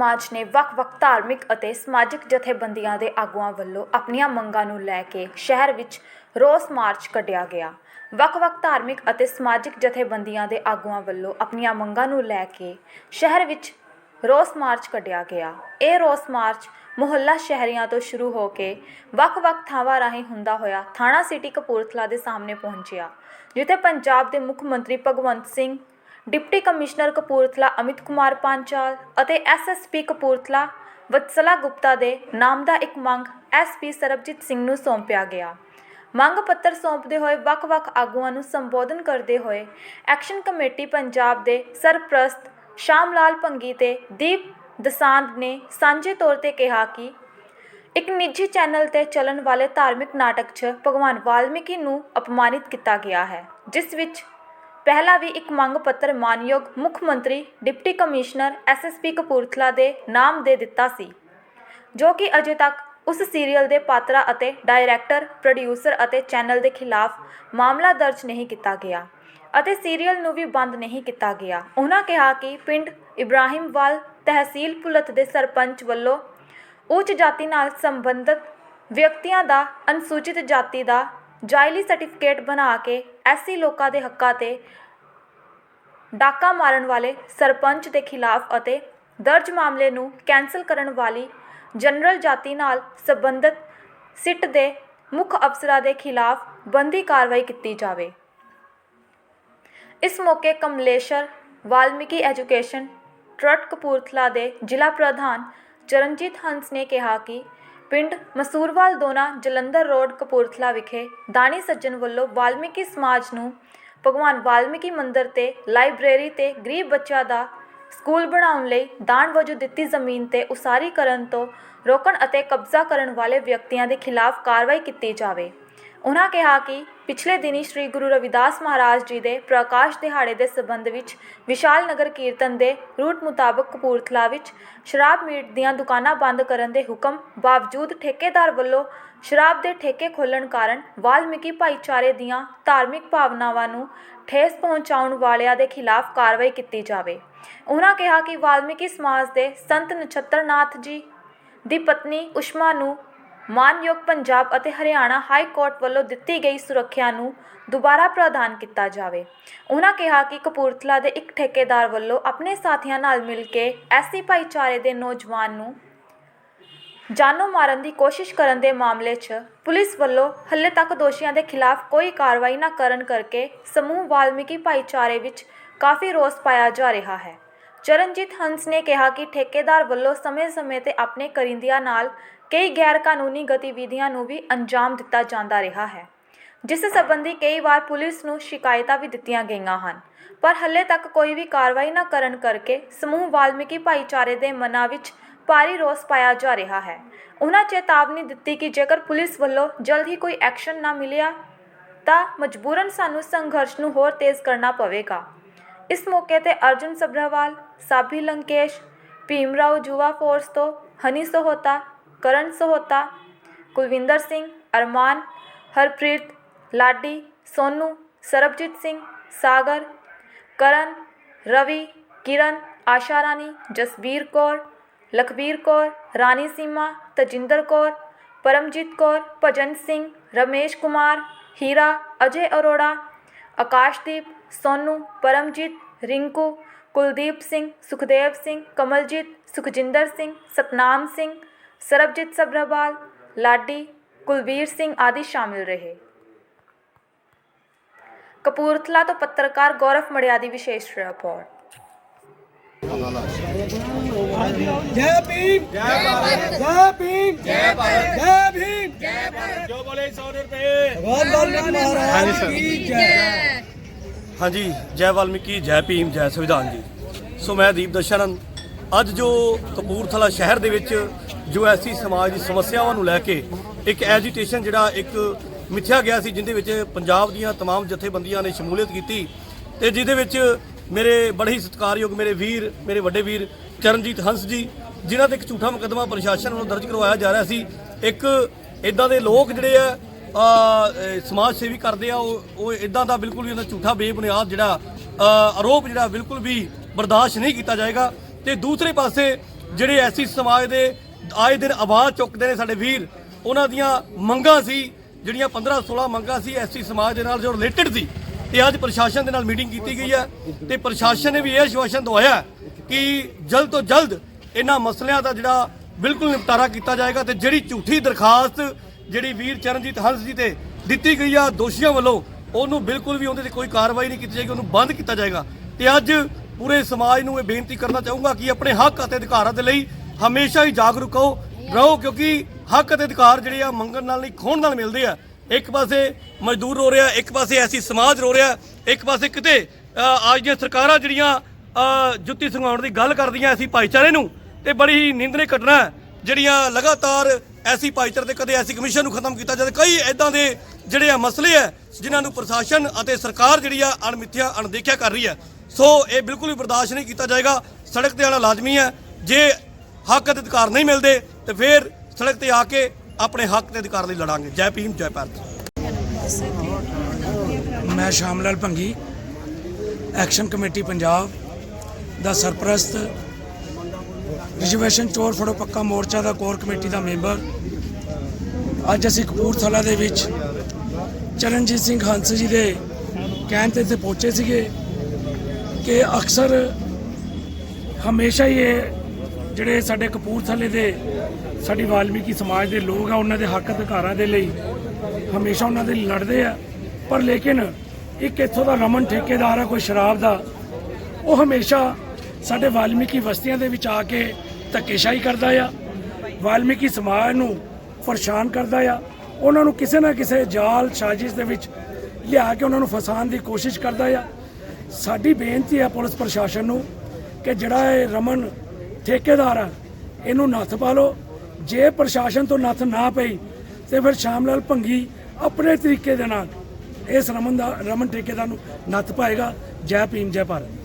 ਸਮਾਜ ਨੇ ਵੱਖ-ਵੱਖ ਧਾਰਮਿਕ ਅਤੇ ਸਮਾਜਿਕ ਜਥੇਬੰਦੀਆਂ ਦੇ ਆਗੂਆਂ ਵੱਲੋਂ ਆਪਣੀਆਂ ਮੰਗਾਂ ਨੂੰ ਲੈ ਕੇ ਸ਼ਹਿਰ ਵਿੱਚ ਰੋਸ ਮਾਰਚ ਕੱਢਿਆ ਗਿਆ। ਵੱਖ-ਵੱਖ ਧਾਰਮਿਕ ਅਤੇ ਸਮਾਜਿਕ ਜਥੇਬੰਦੀਆਂ ਦੇ ਆਗੂਆਂ ਵੱਲੋਂ ਆਪਣੀਆਂ ਮੰਗਾਂ ਨੂੰ ਲੈ ਕੇ ਸ਼ਹਿਰ ਵਿੱਚ ਰੋਸ ਮਾਰਚ ਕੱਢਿਆ ਗਿਆ। ਇਹ ਰੋਸ ਮਾਰਚ ਮੁਹੱਲਾ ਸ਼ਹਿਰੀਆਂ ਤੋਂ ਸ਼ੁਰੂ ਹੋ ਕੇ ਵੱਖ-ਵੱਖ ਥਾਵਾਂ ਰਾਹੀਂ ਹੁੰਦਾ ਹੋਇਆ ਥਾਣਾ ਸਿਟੀ ਕਪੂਰਥਲਾ ਦੇ ਸਾਹਮਣੇ ਪਹੁੰਚਿਆ, ਜਿੱਥੇ ਪੰਜਾਬ ਦੇ ਮੁੱਖ ਮੰਤਰੀ ਭਗਵੰਤ ਸਿੰਘ ਡਿਪਟੀ ਕਮਿਸ਼ਨਰ ਕਪੂਰਥਲਾ ਅਮਿਤ ਕੁਮਾਰ ਪਾਂਚਾਲ ਅਤੇ ਐਸਐਸਪੀ ਕਪੂਰਥਲਾ ਵਤਸਲਾ ਗੁਪਤਾ ਦੇ ਨਾਮ ਦਾ ਇੱਕ ਮੰਗ ਐਸਪੀ ਸਰਬਜੀਤ ਸਿੰਘ ਨੂੰ ਸੌਂਪਿਆ ਗਿਆ। ਮੰਗ ਪੱਤਰ ਸੌਂਪਦੇ ਹੋਏ ਵੱਖ-ਵੱਖ ਆਗੂਆਂ ਨੂੰ ਸੰਬੋਧਨ ਕਰਦੇ ਹੋਏ ਐਕਸ਼ਨ ਕਮੇਟੀ ਪੰਜਾਬ ਦੇ ਸਰਪ੍ਰਸਤ ਸ਼ਾਮ ਲਾਲ ਭੰਗੀ ਤੇ ਦੀਪ ਦਸਾਂਦ ਨੇ ਸਾਂਝੇ ਤੌਰ ਤੇ ਕਿਹਾ ਕਿ ਇੱਕ ਨਿੱਜੀ ਚੈਨਲ ਤੇ ਚੱਲਣ ਵਾਲੇ ਧਾਰਮਿਕ ਨਾਟਕ 'ਚ ਭਗਵਾਨ ਵਾਲਮੀਕੀ ਨੂੰ ਅਪਮਾਨਿਤ ਕੀਤਾ ਗਿਆ ਹੈ, ਜਿਸ ਵਿੱਚ ਪਹਿਲਾਂ ਵੀ ਇੱਕ ਮੰਗ ਪੱਤਰ ਮਾਨਯੋਗ ਮੁੱਖ ਮੰਤਰੀ, ਡਿਪਟੀ ਕਮਿਸ਼ਨਰ ਐਸਐਸਪੀ ਕਪੂਰਥਲਾ ਦੇ ਨਾਮ ਦੇ ਦਿੱਤਾ ਸੀ, ਜੋ ਕਿ ਅਜੇ ਤੱਕ ਉਸ ਸੀਰੀਅਲ ਦੇ ਪਾਤਰਾ ਅਤੇ ਡਾਇਰੈਕਟਰ, ਪ੍ਰੋਡਿਊਸਰ ਅਤੇ ਚੈਨਲ ਦੇ ਖਿਲਾਫ ਮਾਮਲਾ ਦਰਜ ਨਹੀਂ ਕੀਤਾ ਗਿਆ ਅਤੇ ਸੀਰੀਅਲ ਨੂੰ ਵੀ ਬੰਦ ਨਹੀਂ ਕੀਤਾ ਗਿਆ। ਉਹਨਾਂ ਕਿਹਾ ਕਿ ਪਿੰਡ ਇਬਰਾਹਿਮਵਾਲ ਤਹਿਸੀਲ ਪੁਲਤ ਦੇ ਸਰਪੰਚ ਵੱਲੋਂ ਉੱਚ ਜਾਤੀ ਨਾਲ ਸੰਬੰਧਿਤ ਵਿਅਕਤੀਆਂ ਦਾ ਅਨੁਸੂਚਿਤ ਜਾਤੀ ਦਾ ਜਾਇਲੀ ਸਰਟੀਫਿਕੇਟ ਬਣਾ ਕੇ ਐਸੀ ਲੋਕਾਂ ਦੇ ਹੱਕਾਂ ਤੇ ਡਾਕਾ ਮਾਰਨ ਵਾਲੇ ਸਰਪੰਚ ਦੇ ਖਿਲਾਫ ਅਤੇ ਦਰਜ ਮਾਮਲੇ ਨੂੰ ਕੈਂਸਲ ਕਰਨ ਵਾਲੀ ਜਨਰਲ ਜਾਤੀ ਨਾਲ ਸੰਬੰਧਿਤ ਸਿੱਟ ਦੇ ਮੁੱਖ ਅਫਸਰਾਂ ਦੇ ਖਿਲਾਫ ਬੰਦੀ ਕਾਰਵਾਈ ਕੀਤੀ ਜਾਵੇ। ਇਸ ਮੌਕੇ ਕਮਲੇਸ਼ਰ ਵਾਲਮੀਕੀ ਐਜੂਕੇਸ਼ਨ, ਟਰੱਟ ਕਪੂਰਥਲਾ ਦੇ ਜ਼ਿਲ੍ਹਾ ਪ੍ਰਧਾਨ ਚਰਨਜੀਤ ਹੰਸ ਨੇ ਕਿਹਾ ਕਿ ਪਿੰਡ ਮਸੂਰਵਾਲ ਦੋਨਾ ਜਲੰਧਰ ਰੋਡ ਕਪੂਰਥਲਾ ਵਿਖੇ ਦਾਨੀ ਸੱਜਣ ਵੱਲੋਂ ਵਾਲਮੀਕੀ ਸਮਾਜ ਨੂੰ ਭਗਵਾਨ ਵਾਲਮੀਕੀ ਮੰਦਿਰ ਤੇ ਲਾਇਬ੍ਰੇਰੀ ਤੇ ਗਰੀਬ ਬੱਚਿਆਂ ਦਾ ਸਕੂਲ ਬਣਾਉਣ ਲਈ ਦਾਨ ਵਜੋਂ ਦਿੱਤੀ ਜ਼ਮੀਨ ਤੇ ਉਸਾਰੀ ਕਰਨ ਤੋਂ ਰੋਕਣ ਅਤੇ ਕਬਜ਼ਾ ਕਰਨ ਵਾਲੇ ਵਿਅਕਤੀਆਂ ਦੇ ਖਿਲਾਫ ਕਾਰਵਾਈ ਕੀਤੀ ਜਾਵੇ। ਉਹਨਾਂ ਕਿਹਾ ਕਿ ਪਿਛਲੇ ਦਿਨੀਂ ਸ੍ਰੀ ਗੁਰੂ ਰਵਿਦਾਸ ਮਹਾਰਾਜ ਜੀ ਦੇ ਪ੍ਰਕਾਸ਼ ਦਿਹਾੜੇ ਦੇ ਸਬੰਧ ਵਿੱਚ ਵਿਸ਼ਾਲ ਨਗਰ ਕੀਰਤਨ ਦੇ ਰੂਟ ਮੁਤਾਬਕ ਕਪੂਰਥਲਾ ਵਿੱਚ ਸ਼ਰਾਬ ਮੀਟ ਦੀਆਂ ਦੁਕਾਨਾਂ ਬੰਦ ਕਰਨ ਦੇ ਹੁਕਮ ਬਾਵਜੂਦ ਠੇਕੇਦਾਰ ਵੱਲੋਂ ਸ਼ਰਾਬ ਦੇ ਠੇਕੇ ਖੋਲਣ ਕਾਰਨ ਵਾਲਮੀਕੀ ਭਾਈਚਾਰੇ ਦੀਆਂ ਧਾਰਮਿਕ ਭਾਵਨਾਵਾਂ ਨੂੰ ਠੇਸ ਪਹੁੰਚਾਉਣ ਵਾਲਿਆਂ ਦੇ ਖਿਲਾਫ ਕਾਰਵਾਈ ਕੀਤੀ ਜਾਵੇ। ਉਹਨਾਂ ਕਿਹਾ ਕਿ ਵਾਲਮੀਕੀ ਸਮਾਜ ਦੇ ਸੰਤ ਨਛੱਤਰਨਾਥ ਜੀ ਦੀ ਪਤਨੀ ਉਸ਼ਮਾ ਨੂੰ ਮਾਨਯੋਗ ਪੰਜਾਬ ਅਤੇ ਹਰਿਆਣਾ ਹਾਈ ਕੋਰਟ ਵੱਲੋਂ ਦਿੱਤੀ ਗਈ ਸੁਰੱਖਿਆ ਨੂੰ ਦੁਬਾਰਾ ਪ੍ਰਦਾਨ ਕੀਤਾ ਜਾਵੇ। ਉਹਨਾਂ ਕਿਹਾ ਕਿ ਕਪੂਰਥਲਾ ਦੇ ਇੱਕ ਠੇਕੇਦਾਰ ਵੱਲੋਂ ਆਪਣੇ ਸਾਥੀਆਂ ਨਾਲ ਮਿਲ ਕੇ ਐਸੀ ਭਾਈਚਾਰੇ ਦੇ ਨੌਜਵਾਨ ਨੂੰ ਜਾਨੋਂ ਮਾਰਨ ਦੀ ਕੋਸ਼ਿਸ਼ ਕਰਨ ਦੇ ਮਾਮਲੇ 'ਚ ਪੁਲਿਸ ਵੱਲੋਂ ਹੱਲੇ ਤੱਕ ਦੋਸ਼ੀਆਂ ਦੇ ਖਿਲਾਫ ਕੋਈ ਕਾਰਵਾਈ ਨਾ ਕਰਨ ਕਰਕੇ ਸਮੂਹ ਵਾਲਮੀਕੀ ਭਾਈਚਾਰੇ ਵਿੱਚ ਕਾਫੀ ਰੋਸ ਪਾਇਆ ਜਾ ਰਿਹਾ ਹੈ। ਚਰਨਜੀਤ ਹੰਸ ਨੇ ਕਿਹਾ ਕਿ ਠੇਕੇਦਾਰ ਵੱਲੋਂ ਸਮੇਂ-ਸਮੇਂ ਤੇ ਆਪਣੇ ਕਰਿੰਦਿਆਂ ਨਾਲ ਕਈ ਗੈਰ ਕਾਨੂੰਨੀ ਗਤੀਵਿਧੀਆਂ ਨੂੰ ਵੀ ਅੰਜਾਮ ਦਿੱਤਾ ਜਾਂਦਾ ਰਿਹਾ ਹੈ, ਜਿਸ ਸੰਬੰਧੀ ਕਈ ਵਾਰ ਪੁਲਿਸ ਨੂੰ ਸ਼ਿਕਾਇਤਾਂ ਵੀ ਦਿੱਤੀਆਂ ਗਈਆਂ ਹਨ। ਪਰ ਹੱਲੇ ਤੱਕ ਕੋਈ ਵੀ ਕਾਰਵਾਈ ਨਾ ਕਰਨ ਕਰਕੇ ਸਮੂਹ ਵਾਲਮੀਕੀ ਭਾਈਚਾਰੇ ਦੇ ਮਨਾਂ ਵਿੱਚ ਭਾਰੀ ਰੋਸ ਪਾਇਆ ਜਾ ਰਿਹਾ ਹੈ। ਉਹਨਾਂ ਚੇਤਾਵਨੀ ਦਿੱਤੀ ਕਿ ਜੇਕਰ ਪੁਲਿਸ ਵੱਲੋਂ ਜਲਦ ਹੀ ਕੋਈ ਐਕਸ਼ਨ ਨਾ ਮਿਲਿਆ, ਤਾਂ ਮਜਬੂਰਨ ਸਾਨੂੰ ਸੰਘਰਸ਼ ਨੂੰ ਹੋਰ ਤੇਜ਼ ਕਰਨਾ ਪਵੇਗਾ। ਇਸ ਮੌਕੇ ਤੇ ਅਰਜੁਨ ਸਬਰਾਵਾਲ ਸਾਭੀ ਲੰਕੇਸ਼ ਭੀਮਰਾਓ ਜੁਵਾ ਫੋਰਸ ਤੋਂ ਹਨੀ ਸੋਹਤਾ ਕਰਨ ਸੋਹਤਾ ਕੁਲਵਿੰਦਰ ਸਿੰਘ ਅਰਮਾਨ ਹਰਪ੍ਰੀਤ ਲਾਡੀ ਸੋਨੂ ਸਰਬਜੀਤ ਸਿੰਘ ਸਾਗਰ ਕਰਨ ਰਵੀ ਕਿਰਨ ਆਸ਼ਾ ਰਾਣੀ ਜਸਬੀਰ ਕੌਰ ਲਖਬੀਰ ਕੌਰ ਰਾਣੀ ਸੀਮਾ ਤਜਿੰਦਰ ਕੌਰ ਪਰਮਜੀਤ ਕੌਰ ਭਜਨ ਸਿੰਘ ਰਮੇਸ਼ ਕੁਮਾਰ ਹੀਰਾ ਅਜੇ ਅਰੋੜਾ ਆਕਾਸ਼ਦੀਪ ਸੋਨੂ ਪਰਮਜੀਤ ਰਿੰਕੂ ਕੁਲਦੀਪ ਸਿੰਘ ਸੁਖਦੇਵ ਸਿੰਘ ਕਮਲਜੀਤ ਸੁਖਜਿੰਦਰ ਸਿੰਘ ਸਤਨਾਮ ਸਿੰਘ ਸਰਬਜੀਤ ਸਭਰਾਵਾਲ ਲਾਡੀ ਕੁਲਬੀਰ ਸਿੰਘ ਆਦਿ ਸ਼ਾਮਿਲ ਰਹੇ। ਕਪੂਰਥਲਾ ਤੋਂ ਪੱਤਰਕਾਰ ਗੌਰਵ ਮੜਿਆ ਦੀ ਵਿਸ਼ੇਸ਼ ਰਿਪੋਰਟ। ਜੈ ਭੀਮ ਜੈ ਭਾਰਤ ਜੈ ਭੀਮ ਜੈ ਭਾਰਤ ਜੈ ਭੀਮ। ਜੈ ਭਾਰਤ ਜੋ ਬੋਲੇ 100 ਰੁਪਏ ਭਗਵਾਨ ਵਾਲਮੀਕ ਮਹਾਰਾਜ ਹਾਂਜੀ ਜੈ? ਵਾਲਮੀਕੀ ਜੈ ਭੀਮ ਜੈ ਸੰਵਿਧਾਨ ਜੀ। ਸੋ ਮੈਂ ਦੀਪ ਦਸ਼ਰਨ ਅੱਜ ਜੋ ਕਪੂਰਥਲਾ ਸ਼ਹਿਰ ਦੇ ਵਿੱਚ ਜੋ ਐਸੀ ਸਮਾਜ ਦੀ ਸਮੱਸਿਆਵਾਂ ਨੂੰ ਲੈ ਕੇ ਇੱਕ ਐਜੀਟੇਸ਼ਨ ਜਿਹੜਾ ਇੱਕ ਮਿਥਿਆ ਗਿਆ ਸੀ ਜਿੰਦੇ ਵਿੱਚ ਪੰਜਾਬ ਦੀਆਂ तमाम ਜਥੇਬੰਦੀਆਂ ਨੇ ਸ਼ਮੂਲੀਅਤ ਕੀਤੀ ਤੇ ਜਿਹਦੇ ਵਿੱਚ ਮੇਰੇ ਬੜੇ ਹੀ ਸਤਿਕਾਰਯੋਗ ਮੇਰੇ ਵੀਰ ਮੇਰੇ ਵੱਡੇ ਵੀਰ ਚਰਨਜੀਤ ਹੰਸ ਜੀ ਜਿਨ੍ਹਾਂ ਤੇ ਇੱਕ ਝੂਠਾ ਮੁਕੱਦਮਾ ਪ੍ਰਸ਼ਾਸਨ ਵੱਲੋਂ ਦਰਜ ਕਰਵਾਇਆ ਜਾ ਰਿਹਾ ਸੀ ਇੱਕ ਇਦਾਂ ਦੇ ਲੋਕ ਜਿਹੜੇ ਆ ਅ, ਅ, ਸਮਾਜ ਸੇਵੀ ਕਰਦੇ ਆ ਉਹ ਉਹ ਇਦਾਂ ਦਾ ਬਿਲਕੁਲ ਵੀ ਉਹਨਾਂ ਦਾ ਝੂਠਾ ਬੇਬੁਨਿਆਦ ਜਿਹੜਾ ਅ, ਆਰੋਪ ਜਿਹੜਾ ਬਿਲਕੁਲ ਵੀ ਬਰਦਾਸ਼ਤ ਨਹੀਂ ਕੀਤਾ ਜਾਏਗਾ ਤੇ ਦੂਸਰੇ ਪਾਸੇ ਜਿਹੜੇ ਐਸੀ ਸਮਾਜ ਦੇ ਆਏ ਦਿਨ ਆਵਾਜ਼ ਚੁੱਕਦੇ ਨੇ ਸਾਡੇ ਵੀਰ। ਉਹਨਾਂ ਦੀਆਂ ਮੰਗਾਂ ਸੀ, ਜਿਹੜੀਆਂ 15 16 ਮੰਗਾਂ ਸੀ, ਐਸੀ ਸਮਾਜ ਦੇ ਨਾਲ ਜੋ ਰਿਲੇਟਡ ਸੀ। ਤੇ ਅੱਜ ਪ੍ਰਸ਼ਾਸਨ ਦੇ ਨਾਲ ਮੀਟਿੰਗ ਕੀਤੀ ਗਈ ਹੈ ਤੇ ਪ੍ਰਸ਼ਾਸਨ ਨੇ ਵੀ ਇਹ ਆਸ਼ਵਾਸਨ ਦਵਾਇਆ ਕਿ ਜਲਦ ਤੋਂ ਜਲਦ ਇਹਨਾਂ ਮਸਲਿਆਂ ਦਾ ਜਿਹੜਾ ਬਿਲਕੁਲ ਨਿਪਟਾਰਾ ਕੀਤਾ ਜਾਏਗਾ ਤੇ ਜਿਹੜੀ ਝੂਠੀ ਦਰਖਾਸਤ ਜਿਹੜੀ ਵੀਰ ਚਰਨਜੀਤ ਹੰਸ ਜੀ ਤੇ ਦਿੱਤੀ ਗਈ ਆ ਦੋਸ਼ੀਆਂ ਵੱਲੋਂ, ਉਹਨੂੰ ਬਿਲਕੁਲ ਵੀ ਉਹਦੇ ਤੇ ਕੋਈ ਕਾਰਵਾਈ ਨਹੀਂ ਕੀਤੀ ਜਾਏਗੀ, ਉਹਨੂੰ ਬੰਦ ਕੀਤਾ ਜਾਏਗਾ। ਤੇ ਅੱਜ ਪੂਰੇ ਸਮਾਜ ਨੂੰ ਇਹ ਬੇਨਤੀ ਕਰਨਾ ਚਾਹੂੰਗਾ ਕਿ ਆਪਣੇ ਹੱਕ ਅਤੇ ਅਧਿਕਾਰਾਂ ਦੇ ਲਈ ਹਮੇਸ਼ਾ ਹੀ ਜਾਗਰੂਕ ਰਹੋ ਰਹੋ ਕਿਉਂਕਿ ਹੱਕ ਅਤੇ ਅਧਿਕਾਰ ਜਿਹੜੇ ਆ ਮੰਗਣ ਨਾਲ ਨਹੀਂ, ਖੋਣ ਨਾਲ ਮਿਲਦੇ ਆ। ਇੱਕ ਪਾਸੇ ਮਜ਼ਦੂਰ ਰੋ ਰਿਹਾ, ਇੱਕ ਪਾਸੇ ਐਸੀ ਸਮਾਜ ਰੋ ਰਿਹਾ, ਇੱਕ ਪਾਸੇ ਕਿਤੇ ਅੱਜ ਦੀਆਂ ਸਰਕਾਰਾਂ ਜਿਹੜੀਆਂ ਜੁੱਤੀ ਸੰਘਾਉਣ ਦੀ ਗੱਲ ਕਰਦੀਆਂ ਐਸੀ ਭਾਈਚਾਰੇ ਨੂੰ, ਤੇ ਬੜੀ ਹੀ ਨਿੰਦਣਯੋਗ ਘਟਨਾ ਹੈ, ਜਿਹੜੀਆਂ ਲਗਾਤਾਰ ਐਸੀ ਭਾਈਚਾਰੇ ਤੇ ਕਦੇ ਐਸੀ ਕਮਿਸ਼ਨ ਨੂੰ ਖਤਮ ਕੀਤਾ ਜਾਂਦਾ ਕਈ ਐਦਾਂ ਦੇ ਜਿਹੜੇ ਆ ਮਸਲੇ ਆ, ਜਿਨ੍ਹਾਂ ਨੂੰ ਪ੍ਰਸ਼ਾਸਨ ਅਤੇ ਸਰਕਾਰ ਜਿਹੜੀ ਆ ਅਣਮਿੱਥਿਆ, ਅਣਦੇਖਿਆ ਕਰ ਰਹੀ ਹੈ। ਸੋ ਇਹ ਬਿਲਕੁਲ ਵੀ ਬਰਦਾਸ਼ਤ ਨਹੀਂ ਕੀਤਾ ਜਾਏਗਾ। ਸੜਕ ਤੇ ਆਉਣਾ ਲਾਜ਼ਮੀ ਹੈ। ਜੇ ਹੱਕ ਅਤੇ ਅਧਿਕਾਰ ਨਹੀਂ ਮਿਲਦੇ ਤੇ ਫਿਰ ਸੜਕ ਤੇ ਆ ਕੇ ਆਪਣੇ ਹੱਕ ਤੇ ਅਧਿਕਾਰ ਲਈ ਲੜਾਂਗੇ। ਜੈ ਭੀਮ, ਜੈ ਭਾਰਤ। ਮੈਂ ਸ਼ਾਮ ਲਾਲ ਭੰਗੀ ਐਕਸ਼ਨ ਕਮੇਟੀ ਪੰਜਾਬ ਦਾ ਸਰਪ੍ਰਸਤ ਰਿਜ਼ਰਵੇਸ਼ਨ ਚੋਰ ਫੜੋ ਪੱਕਾ ਮੋਰਚਾ ਦਾ ਕੋਰ ਕਮੇਟੀ ਦਾ ਮੈਂਬਰ ਅੱਜ ਅਸੀਂ ਕਪੂਰਥਲਾ ਦੇ ਵਿੱਚ ਚਰਨਜੀਤ ਸਿੰਘ ਹੰਸ ਜੀ ਦੇ ਕਹਿਣ ਤੇ ਪਹੁੰਚੇ ਸੀਗੇ ਕਿ ਅਕਸਰ ਹਮੇਸ਼ਾ ਹੀ ਇਹ ਜਿਹੜੇ ਸਾਡੇ ਕਪੂਰਥਲੇ ਦੇ, ਸਾਡੀ ਵਾਲਮੀਕੀ ਸਮਾਜ ਦੇ ਲੋਕ ਆ, ਉਹਨਾਂ ਦੇ ਹੱਕ ਅਧਿਕਾਰਾਂ ਦੇ ਲਈ ਹਮੇਸ਼ਾ ਉਹਨਾਂ ਦੇ ਲੜਦੇ ਆ। ਪਰ ਲੇਕਿਨ ਇੱਕ ਇੱਥੋਂ ਦਾ ਰਮਨ ਠੇਕੇਦਾਰ ਆ, ਕੋਈ ਸ਼ਰਾਬ ਦਾ, ਉਹ ਹਮੇਸ਼ਾ ਸਾਡੇ ਵਾਲਮੀਕੀ ਵਸਤੀਆਂ ਦੇ ਵਿੱਚ ਆ ਕੇ ਧੱਕੇਸ਼ਾਹੀ ਕਰਦਾ ਆ। ਵਾਲਮੀਕੀ ਸਮਾਜ ਨੂੰ ਪਰੇਸ਼ਾਨ ਕਰਦਾ ਆ। ਉਹਨਾਂ ਨੂੰ ਕਿਸੇ ਨਾ ਕਿਸੇ ਜਾਲ ਸਾਜ਼ਿਸ਼ ਦੇ ਵਿੱਚ ਲਿਆ ਕੇ ਉਹਨਾਂ ਨੂੰ ਫਸਾਉਣ ਦੀ ਕੋਸ਼ਿਸ਼ ਕਰਦਾ ਆ। ਸਾਡੀ ਬੇਨਤੀ ਹੈ ਪੁਲਿਸ ਪ੍ਰਸ਼ਾਸਨ ਨੂੰ ਕਿ ਜਿਹੜਾ ਇਹ ਰਮਨ ਠੇਕੇਦਾਰ ਆ। ਇਹਨੂੰ ਨੱਥ ਪਾ ਲਓ। ਜੇ ਪ੍ਰਸ਼ਾਸਨ ਤੋਂ ਨੱਥ ਨਾ ਪਈ, ਤੇ ਫਿਰ ਸ਼ਾਮ ਲਾਲ ਭੰਗੀ ਆਪਣੇ ਤਰੀਕੇ ਦੇ ਨਾਲ ਇਸ ਰਮਨ ਦਾ ਰਮਨ ਠੇਕੇਦਾਰ ਨੂੰ ਨੱਥ ਪਾਏਗਾ। ਜੈ ਭੀਮ, ਜੈ ਭਾਰਤ।